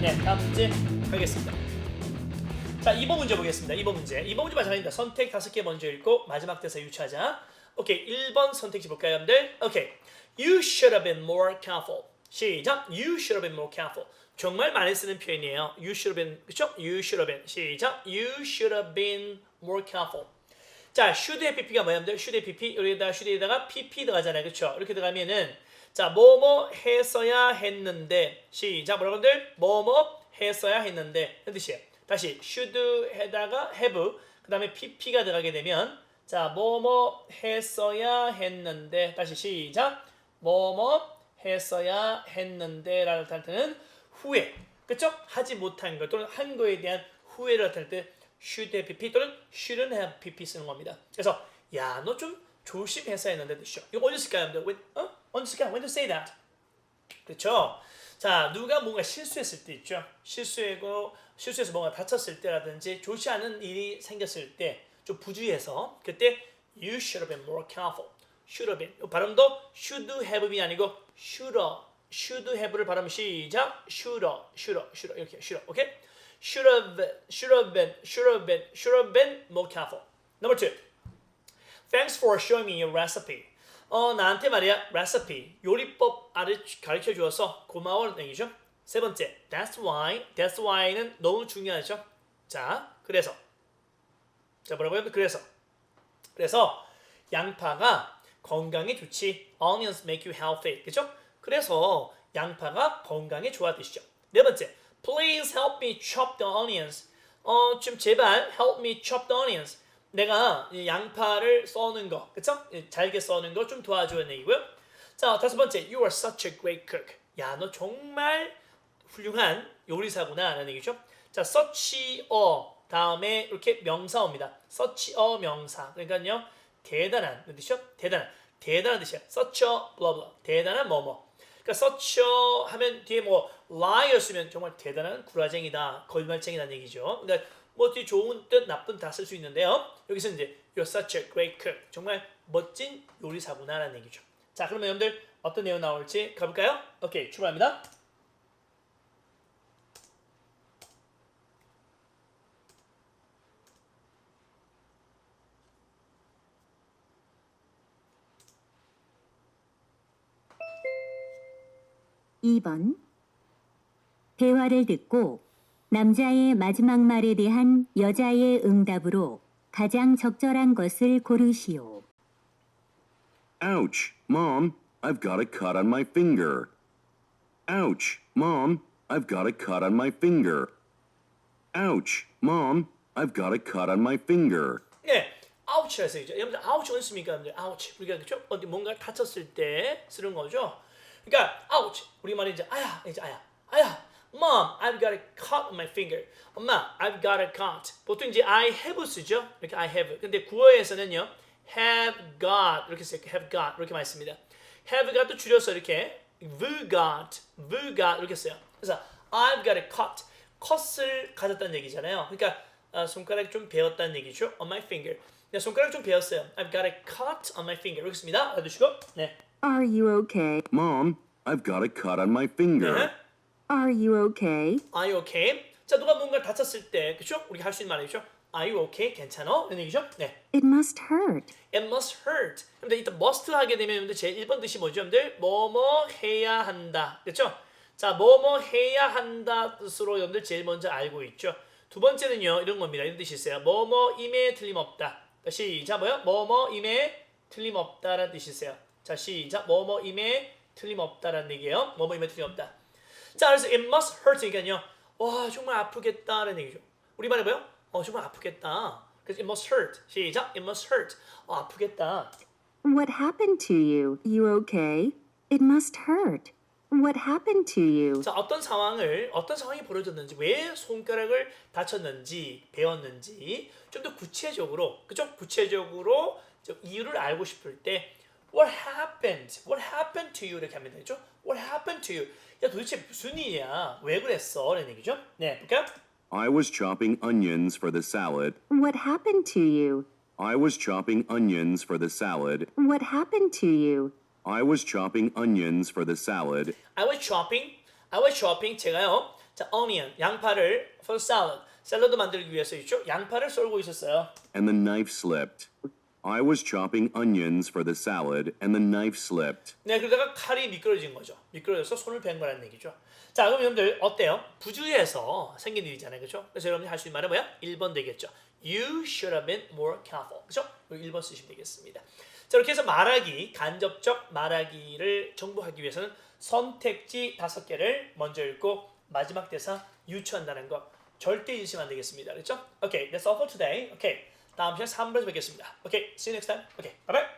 네, 다음 문제 가겠습니다. 자, 2번 문제 보겠습니다. 2번 문제. 2번 문제 마찬가지입니다. 선택 다섯 개 먼저 읽고 마지막 대사 유추하자. 오케이, 1번 선택지 볼까요, 여러분들? 오케이. You should have been more careful. 시작. You should have been more careful. 정말 많이 쓰는 표현이에요. You should have been, 그쵸? You should have been. 시작. You should have been more careful. 자, should의 pp가 뭐야, 여러분들? should의 pp, 여기다가 should에다가 pp 들어가잖아요. 그쵸? 이렇게 들어가면은, 자, 뭐뭐 했어야 했는데, 시작. 여러분들? 뭐뭐 했어야 했는데. 그 뜻이에요. 다시, should에다가 have, 그 다음에 pp가 들어가게 되면, 자, 뭐뭐 했어야 했는데, 다시 시작. 뭐뭐 했어야 했는데, 라는 뜻은 후회. 그쵸? 하지 못한 것 또는 한 거에 대한 후회를 나타낼 때 should have pp 또는 shouldn't have pp 쓰는 겁니다. 그래서 야, 너 좀 조심해서 했는데 뜻이죠. 이거 언제 쓸까요? 여러분들? When, 어? 언제 쓸까요? When to say that? 그렇죠? 자, 누가 뭔가 실수했을 때 있죠. 실수하고 실수해서 뭔가 다쳤을 때라든지 좋지 않은 일이 생겼을 때 좀 부주의해서 그때 you should have been more careful. should have been. 이 발음도 should have be이 아니고 should have. should have를 발음 시작. should have, should have, should have 이렇게 should have. 오케이? Should have been, should have been, should have been, should have been more careful. Number two. Thanks for showing me your recipe. 어, 나한테 말이야, recipe, 요리법 가르쳐 주어서 고마워라는 얘기죠. 세 번째, that's why, that's why는 너무 중요하죠. 자, 그래서. 자, 뭐라고요? 그래서. 그래서 양파가 건강에 좋지. Onions make you healthy. 그죠? 그래서 양파가 건강에 좋아 뜻이죠. 네 번째, please help me chop the onions. 어, 좀 제발 help me chop the onions. 내가 이 양파를 써는 거, 그쵸? 이 잘게 써는 거 좀 도와주는 얘기고요. 자, 다섯 번째, you are such a great cook. 야, 너 정말 훌륭한 요리사구나 라는 얘기죠. 자, such a 다음에 이렇게 명사어입니다. such a 명사. 그러니까요, 대단한 뜻이죠. 대단한, 대단한 뜻이야. such a blah blah. 대단한 뭐뭐. 그러니까 such 하면 뒤에 뭐 lie였으면 정말 대단한 구라쟁이다, 거짓말쟁이라는 얘기죠. 그러니까 뭐 뒤에 좋은 뜻, 나쁜 뜻다쓸 수 있는데요. 여기서 이제 you're such a great cook. 정말 멋진 요리사구나라는 얘기죠. 자, 그러면 여러분들 어떤 내용 나올지 가볼까요? 오케이, 출발합니다. 이번 대화를 듣고 남자의 마지막 말에 대한 여자의 응답으로 가장 적절한 것을 고르시오. Ouch, Mom, I've got a cut on my finger. Ouch, Mom, I've got a cut on my finger. Ouch, Mom, I've got a cut on my finger. 네, 아우치라 쓰이죠. 여러분들 아우치 어디 씁니까, 여러분들? 아우치. 우리가 그죠? 어디 뭔가 다쳤을 때 쓰는 거죠. 그러니까 아우치. 우리 말이 이제 아야, 이제 아야, 아야. Mom, I've got a cut on my finger. 엄마, I've got a cut. 보통 이제 I have 쓰죠. 이렇게 I have. 근데 구어에서는요, have got 이렇게 써요. have got 이렇게 씁니다. have got도 줄여서 이렇게 v got, v got 이렇게 써요. 그래서 I've got a cut. 컷을 가졌다는 얘기잖아요. 그러니까 아, 손가락 좀 베었다는 얘기죠. On my finger. 네, 손가락 좀 베었어요. I've got a cut on my finger. 이렇게 씁니다. 알아두시고. 네. Are you okay? Mom, I've got a cut on my finger. 네. Are you okay? Are you okay? 자, 누가 뭔가 다쳤을 때, 그렇죠? 우리가 할 수 있는 말이죠. Are you okay? 괜찮어? 이런 얘기죠. 네. It must hurt. It must hurt. 근데 이때 must 하게 되면 여러분들 제 1번 뜻이 뭐죠? 여러분들 뭐뭐 해야 한다. 그렇죠? 자, 뭐뭐 해야 한다 뜻으로 여러분들 제일 먼저 알고 있죠. 두 번째는요. 이런 겁니다. 이런 뜻이 있어요. 뭐뭐 임에 틀림없다. 자, 시작 뭐요? 뭐뭐 임에 틀림없다라는 뜻이 있어요. 자, 시작 뭐뭐임에 틀림없다라는 얘기예요. 뭐뭐임에 틀림없다. 자, 그래서 it must hurt니까요. 와, 정말 아프겠다라는 얘기죠. 우리말에 뭐요? 어, 정말 아프겠다. 그래서 it must hurt. 시작. it must hurt. 어, 아프겠다. What happened to you? You okay? It must hurt. What happened to you? 자, 어떤 상황을 어떤 상황이 벌어졌는지, 왜 손가락을 다쳤는지, 배웠는지 좀 더 구체적으로, 그죠? 구체적으로 좀 이유를 알고 싶을 때 What happened? What happened to you? 이렇게 하면 되죠. What happened to you? 야, 도대체 무슨 일이야? 왜 그랬어? 라는 얘기죠. 네, 볼까요? I was chopping onions for the salad. What happened to you? I was chopping onions for the salad. What happened to you? I was chopping onions for the salad. I was shopping. I was shopping. 제가요. 자, onion, 양파를 for salad, 샐러드 만들기 위해서 있죠. 양파를 썰고 있었어요. and the knife slipped. I was chopping onions for the salad, and the knife slipped. 네, 그러다가 칼이 미끄러진 거죠. 미끄러져서 손을 벤 거라는 얘기죠. 자, 그럼 여러분들 어때요? 부주의해서 생긴 일이잖아요, 그렇죠? 그래서 여러분이 할 수 있는 말은 뭐야? 1번 되겠죠. You should have been more careful. 그렇죠? 1번 쓰시면 되겠습니다. 자, 이렇게 해서 말하기, 간접적 말하기를 정복하기 위해서는 선택지 다섯 개를 먼저 읽고 마지막 대사 유추한다는 거 절대 잊으시면 안 되겠습니다. 그렇죠? Okay, that's all for today. Okay, 다음 시간 3부에서 뵙겠습니다. Okay, see you next time. Bye bye.